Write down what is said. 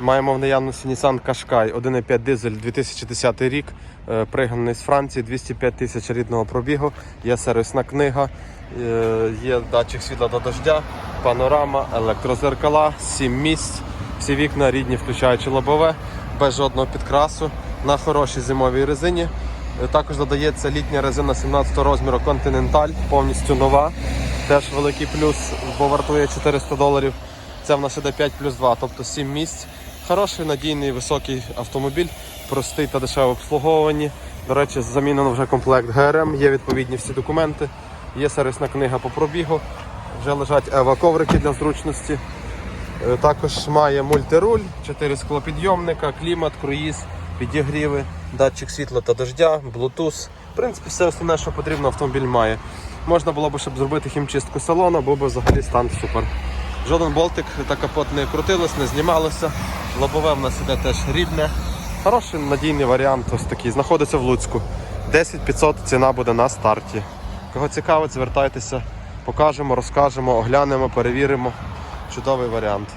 Маємо в наявності Nissan Qashqai 1.5 дизель 2010 рік, е, пригнаний з Франції, 205 тисяч рідного пробігу, є сервісна книга, е, є датчик світла та дождя, панорама, електрозеркала, 7 місць, всі вікна рідні, включаючи лобове, без жодного підкрасу, на хорошій зимовій резині. Е, Також додається літня резина 17 розміру Continental, повністю нова. Теж великий плюс, бо вартує 400 доларів. Це в нас іде 5 плюс 2, тобто 7 місць. Хороший, надійний, високий автомобіль, простий та дешево обслуговувані. До речі, замінено вже комплект ГРМ, є відповідні всі документи, є сервісна книга по пробігу, вже лежать ева-коврики для зручності. Е, Також має мультируль, 4 склопідйомника, клімат, круїз, підігріви, датчик світла та дождя, Bluetooth. В принципі, все основне, що потрібно, автомобіль має. Можна було б, щоб зробити хімчистку салону, був би взагалі стан супер. Жоден болтик та капот не крутилось, не знімалося. Лобове в нас іде теж рідне. Хороший надійний варіант, ось такий. Знаходиться в Луцьку. 10 500 ціна буде на старті. Кого цікавить, звертайтеся, покажемо, розкажемо, оглянемо, перевіримо. Чудовий варіант.